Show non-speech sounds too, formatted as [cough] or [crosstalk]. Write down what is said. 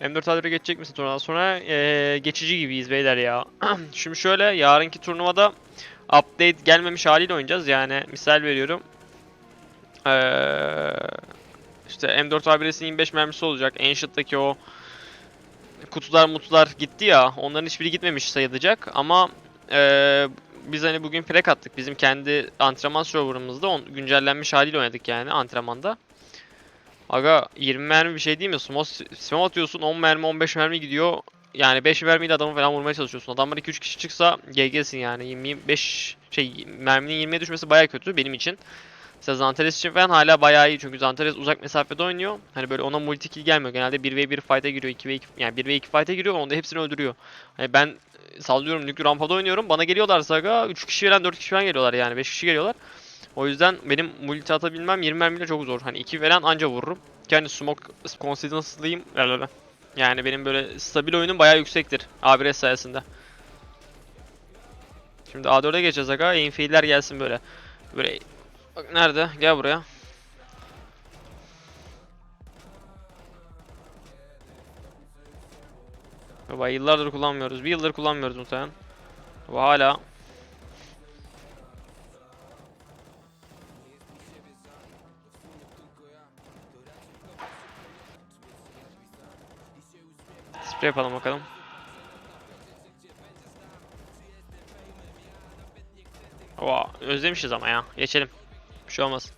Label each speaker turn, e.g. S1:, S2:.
S1: M4 Adro'ya geçecek misin turnuvadan sonra? Ee, geçici gibiyiz beyler ya. [clears throat] Şimdi şöyle yarınki turnuvada update gelmemiş haliyle oynayacağız. Yani misal veriyorum. Ee, işte M4 A1'sin 25 mermisi olacak. Ancient'taki o kutular mutlular gitti ya. Onların hiçbiri gitmemiş sayılacak. Ama ee, biz hani bugün prek attık. Bizim kendi antrenman serverımızda on, güncellenmiş haliyle oynadık yani antrenmanda. Aga 20 mermi bir şey değil mi? Smoke, smoke atıyorsun 10 mermi 15 mermi gidiyor. Yani 5 mermiyle adamı falan vurmaya çalışıyorsun. Adamlar 2-3 kişi çıksa GG'sin yani. 25 şey merminin 20'ye düşmesi baya kötü benim için. Mesela Zantares için falan hala bayağı iyi çünkü Zantares uzak mesafede oynuyor. Hani böyle ona multi kill gelmiyor. Genelde 1v1 fight'a giriyor, 2v2 yani 1v2 fight'a giriyor onda hepsini öldürüyor. Hani ben e, sallıyorum nükleer rampada oynuyorum. Bana geliyorlarsa aga 3 kişi falan 4 kişi falan geliyorlar yani 5 kişi geliyorlar. O yüzden benim multi atabilmem 20 mermiyle çok zor. Hani 2 falan anca vururum. Kendi smoke consistency'liyim. Lalala. Yani benim böyle stabil oyunum bayağı yüksektir. A1S sayesinde. Şimdi A4'e geçeceğiz aga. Aimfield'ler gelsin böyle. Böyle Bak nerede? Gel buraya. Baba yıllardır kullanmıyoruz. Bir yıldır kullanmıyoruz muhtemelen. Bu hala Sprey yapalım bakalım. Oha özlemişiz ama ya. Geçelim. Bir şey olmaz.